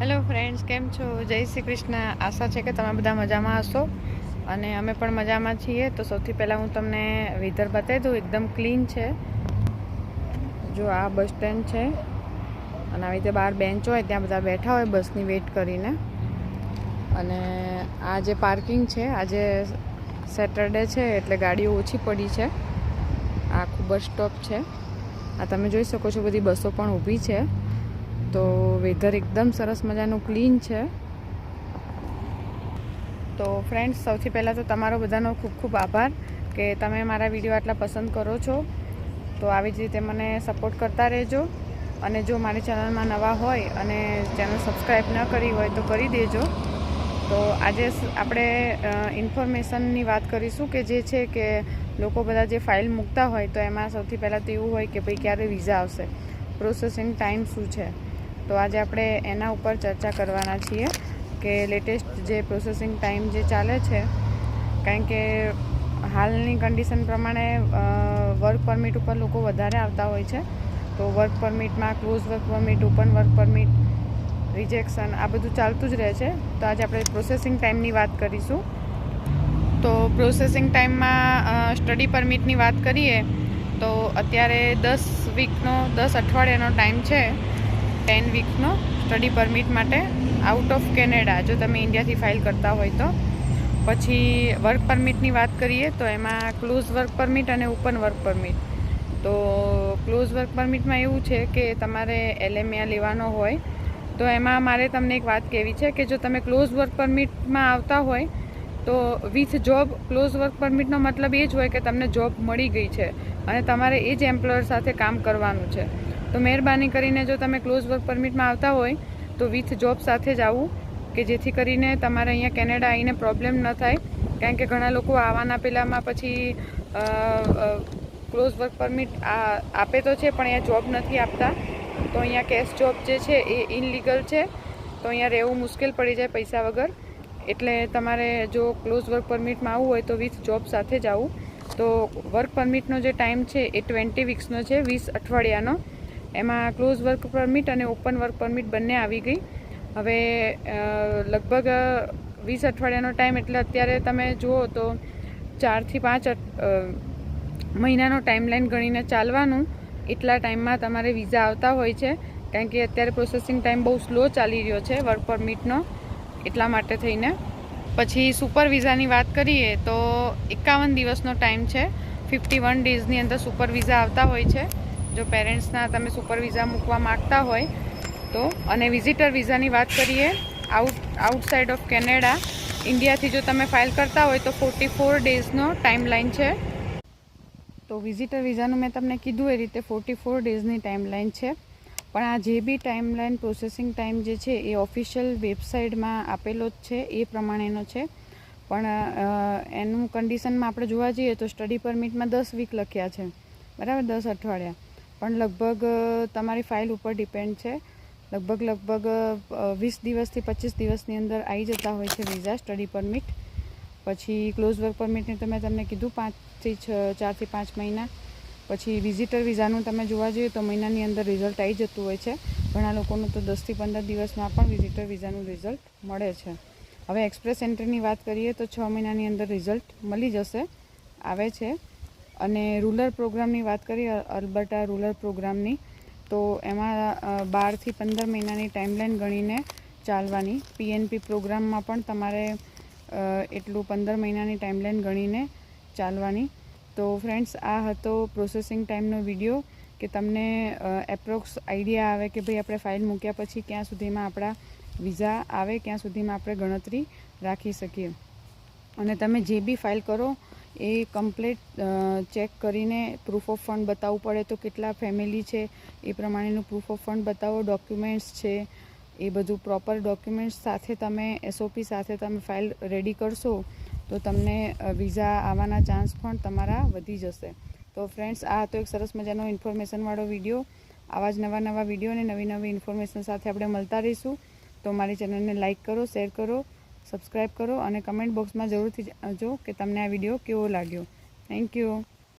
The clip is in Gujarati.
હેલો ફ્રેન્ડ્સ કેમ છો? જય શ્રી કૃષ્ણ. આશા છે કે તમે બધા મજામાં હશો. અને અમે પણ મજામાં છીએ. તો સૌથી પહેલાં હું તમને વેધર બતાવી દઉં. એકદમ ક્લીન છે. જો આ બસ સ્ટેન્ડ છે. અને આવી રીતે બહાર બેન્ચ હોય, ત્યાં બધા બેઠા હોય બસની વેઇટ કરીને. અને આ જે પાર્કિંગ છે આજે સેટરડે છે, એટલે ગાડીઓ ઓછી પડી છે. આ ખૂબ જ સ્ટોપ છે. આ તમે જોઈ શકો છો બધી બસો પણ ઊભી છે. તો વેધર એકદમ સરસ મજાનું ક્લીન છે. તો ફ્રેન્ડ્સ સૌથી પહેલાં તો તમારો બધાનો ખૂબ ખૂબ આભાર કે તમે મારા વીડિયો આટલા પસંદ કરો છો. તો આવી જ રીતે મને સપોર્ટ કરતા રહેજો અને જો મારી ચેનલમાં નવા હોય અને ચેનલ સબસ્ક્રાઈબ ન કરી હોય તો કરી દેજો. તો આજે આપણે ઇન્ફોર્મેશનની વાત કરીશું કે જે છે કે લોકો બધા જે ફાઇલ મૂકતા હોય તો એમાં સૌથી પહેલાં તો એવું હોય કે ભાઈ ક્યારે વિઝા આવશે? પ્રોસેસિંગ ટાઈમ શું છે? તો આજે આપણે એના ઉપર ચર્ચા કરવાના છીએ કે લેટેસ્ટ જે પ્રોસેસિંગ ટાઈમ જે ચાલે છે, કારણ કે હાલની કન્ડિશન પ્રમાણે વર્ક પરમિટ ઉપર લોકો વધારે આવતા હોય છે. તો work પરમિટમાં close work permit open work permit rejection આ બધું ચાલતું જ રહે છે. તો આજે આપણે પ્રોસેસિંગ ટાઈમની વાત કરીશું. તો પ્રોસેસિંગ ટાઈમમાં સ્ટડી પરમિટની વાત કરીએ, તો અત્યારે દસ વીકનો દસ અઠવાડિયાનો ટાઈમ છે. ટેન વીકનો સ્ટડી પરમિટ માટે આઉટ ઓફ કેનેડા જો તમે ઇન્ડિયાથી ફાઇલ કરતા હોય તો. પછી વર્ક પરમિટની વાત કરીએ તો એમાં ક્લોઝ વર્ક પરમિટ અને ઓપન વર્ક પરમિટ તો ક્લોઝ વર્ક પરમિટમાં એવું છે કે તમારે એલએમયા લેવાનો હોય, તો એમાં મારે તમને એક વાત કહેવી છે કે જો તમે ક્લોઝ વર્ક પરમિટમાં આવતા હોય, તો વિથ જોબ ક્લોઝ વર્ક પરમિટનો મતલબ એ જ હોય કે તમને જોબ મળી ગઈ છે અને તમારે એ જ એમ્પ્લોયર સાથે કામ કરવાનું છે. તો મહેરબાની કરીને જો તમે ક્લોઝ વર્ક પરમિટમાં આવતા હોય, તો વિથ જોબ સાથે જ આવું, કે જેથી કરીને તમારે અહીંયા કેનેડા આવીને પ્રોબ્લેમ ન થાય. કારણ કે ઘણા લોકો આવવાના પહેલાંમાં પછી ક્લોઝ વર્ક પરમિટ આપે તો છે, પણ અહીંયા જોબ નથી આપતા. તો અહીંયા કેશ જોબ જે છે, એ ઇનલીગલ છે. તો અહીંયા રહેવું મુશ્કેલ પડી જાય પૈસા વગર. એટલે તમારે જો ક્લોઝ વર્ક પરમિટમાં આવવું હોય, તો વિથ જોબ સાથે જ આવવું તો વર્ક પરમિટનો જે ટાઈમ છે, એ ટ્વેન્ટી વીક્સનો છે, વીસ અઠવાડિયાનો. એમાં ક્લોઝ વર્ક પરમિટ અને ઓપન વર્ક પરમિટ બંને આવી ગઈ. હવે લગભગ વીસ અઠવાડિયાનો ટાઈમ એટલે અત્યારે તમે જુઓ તો ચારથી પાંચ મહિનાનો ટાઈમલાઈન ગણીને ચાલવાનું. એટલા ટાઈમમાં તમારે વિઝા આવતા હોય છે. કારણ કે અત્યારે પ્રોસેસિંગ ટાઈમ બહુ સ્લો ચાલી રહ્યો છે વર્ક પરમિટનો એટલા માટે થઈને. પછી સુપર વિઝાની વાત કરીએ તો એકાવન દિવસનો ટાઈમ છે. ફિફ્ટી વન ડેઝની અંદર સુપર વિઝા આવતા હોય છે. જો પેરેન્ટ્સના તમે સુપર વિઝા મૂકવા માગતા હોય તો, અને વિઝિટર વિઝાની વાત કરીએ, આઉટ, આઉટસાઇડ ઓફ કેનેડા, ઇન્ડિયાથી જો તમે ફાઇલ કરતા હોય તો ફોર્ટી ફોર ડેઝનો ટાઈમલાઈન છે. તો વિઝિટર વિઝાનું મેં તમને કીધું એ રીતે ફોર્ટી ફોર ડેઝની ટાઈમલાઈન છે. પણ આ જે બી ટાઈમલાઈન પ્રોસેસિંગ ટાઈમ જે છે એ ઓફિશિયલ વેબસાઇટમાં આપેલો જ છે, એ પ્રમાણેનો છે. પણ એનું કન્ડિશનમાં આપણે જોવા જઈએ તો સ્ટડી પરમિટમાં દસ વીક લખ્યા છે. બરાબર? દસ અઠવાડિયા. પણ લગભગ તમારી ફાઇલ ઉપર ડિપેન્ડ છે. લગભગ લગભગ વીસ દિવસથી પચીસ દિવસની અંદર આવી જતા હોય છે વિઝા, સ્ટડી પરમિટ. પછી ક્લોઝ વર્ક પરમિટની તો મેં તમને કીધું પાંચથી છ, ચારથી પાંચ મહિના. પછી વિઝિટર વિઝાનું તમે જોવા જઈએ તો મહિનાની અંદર રિઝલ્ટ આવી જતું હોય છે. ઘણા લોકોનું તો દસથી પંદર દિવસમાં પણ વિઝિટર વિઝાનું રિઝલ્ટ મળે છે. હવે એક્સપ્રેસ એન્ટ્રીની વાત કરીએ તો છ મહિનાની અંદર રિઝલ્ટ મળી જશે. આવે છે. અને રૂરલ પ્રોગ્રામની વાત કરીએ અલબર્ટા રૂરલ પ્રોગ્રામની, તો એમાં બારથી પંદર મહિનાની ટાઈમલાઈન ગણીને ચાલવાની. પીએનપી પ્રોગ્રામમાં પણ તમારે એટલું પંદર મહિનાની ટાઈમલાઈન ગણીને ચાલવાની. તો ફ્રેન્ડ્સ આ હતો પ્રોસેસિંગ ટાઈમનો વીડિયો કે તમને એપ્રોક્સ આઈડિયા આવે કે ભાઈ આપણે ફાઇલ મૂક્યા પછી ક્યાં સુધીમાં આપણા વિઝા આવે, ક્યાં સુધીમાં આપણે ગણતરી રાખી શકીએ. અને તમે જે બી ફાઇલ કરો એ કમ્પ્લીટ ચેક કરીને પ્રૂફ ઓફ ફંડ બતાવવું પડે તો કેટલા ફેમિલી છે, એ પ્રમાણેનું પ્રૂફ ઓફ ફંડ બતાવો ડોક્યુમેન્ટ્સ છે, એ બધું પ્રોપર ડોક્યુમેન્ટ્સ સાથે તમે એસઓપી સાથે તમે ફાઇલ રેડી કરશો, તો તમને વિઝા આવવાના ચાન્સ પણ તમારા વધી જશે. તો ફ્રેન્ડ્સ આ હતો એક સરસ મજાનો ઇન્ફોર્મેશનવાળો વીડિયો આવા જ નવા નવા વીડિયો અને નવી નવી ઇન્ફોર્મેશન સાથે આપણે મળતા રહીશું. તો મારી ચેનલને લાઇક કરો શેર કરો. સબસ્ક્રાઈબ કરો અને કમેન્ટ બોક્સમાં જરૂરથી જો કે તમને આ વીડિયો કેવો લાગ્યો. Thank you.